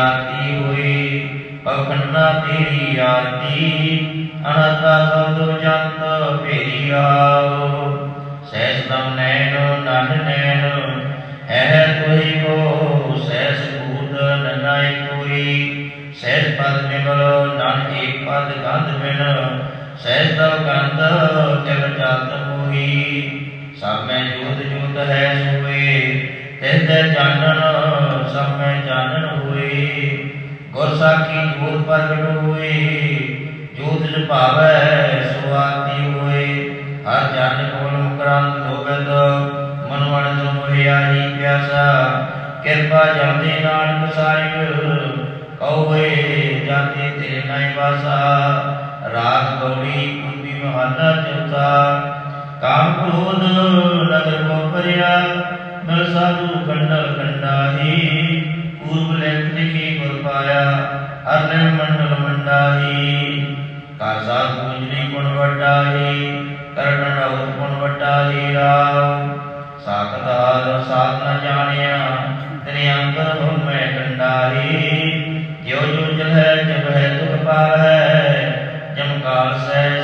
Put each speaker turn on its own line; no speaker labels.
ਆਤੀ ਹੋਈ ਪਖੰਡਾ ਤੇਰੀ ਆਰਤੀ, ਅਨੰਤਾ ਸਬਦੁ ਜੰਤ ਭੇਰੀ ਆਓ। ਸਹਿਸ ਤਮ ਨੈਣ ਨਨ ਨੈਣ, ਹੈ ਤੋਈ ਕੋ ਸਹਿਸ ਬੂਦ ਨਨਾਇ ਕੋਈ। ਸਹਿਸ ਪਦ ਨਿਮਲ, ਨਨ ਏਕ ਪਦ ਗੰਧ ਬਿਨ ਸਹਿਸ ਤਵ ਗੰਧ ਜਗ ਜਤ ਮੋਹੀ। ਸਭ ਮੈਂ ਜੋਤ ਜੋਤ ਹੈ ਸੋਏ ਤਿਸ ਜਾਣਨ ਗੁਰ ਸਾਖੀ ਜੋਤ ਪ੍ਰਗਟ ਹੋਏ, ਜੋਤ ਜੁ ਸੋ ਆਤੀ ਹੋਏ। ਹਰ ਜਨ ਕੋਲ ਮੁਕਰੰਦ ਲੋਭਿਤ ਮਨ ਵਣ ਹੋਇਆ ਹੀ ਪਿਆਸਾ। ਕਿਰਪਾ ਜਾਂਦੇ ਨਾਨਕ ਸਾਹਿਬ ਕਉਏ ਜਾਂਦੇ ਤੇ ਨਹੀਂ ਵਾਸਾ। ਰਾਗ ਗੌੜੀ ਕੁੰਦੀ ਮਹੱਲਾ ਚੌਥਾ। ਕਾਮ ਕ੍ਰੋਧ ਨਗਰ ਕੋ ਪਰਿਆ ਨਰ ਸਾਧੂ ਕੰਡਲ ਕੰਡਾਹੀ ਪੂਰਬ ਅਰਨਿ ਮੰਡਲ ਮੰਡਾਹੀ ਕਾ ਸਾਧ ਗੁਣ ਵਡਾਹੀ ਕਰਨ ਰਹੁ ਗੁਣ ਵਡਾਹੀ ਰਾਮ ਸਾਖਤ ਆਦ ਸਾਧ ਨ ਜਾਣਿਆ ਤੇਰੇ ਅੰਦਰ ਹੋ ਮੈਂ ਕੰਡਾਹੀ ਜਿਉ ਜੋ ਜਲ ਹੈ ਜਬ ਹੈ ਤੁਖ ਪਾਵੈ ਜਮ ਕਾਲ ਸਹਿ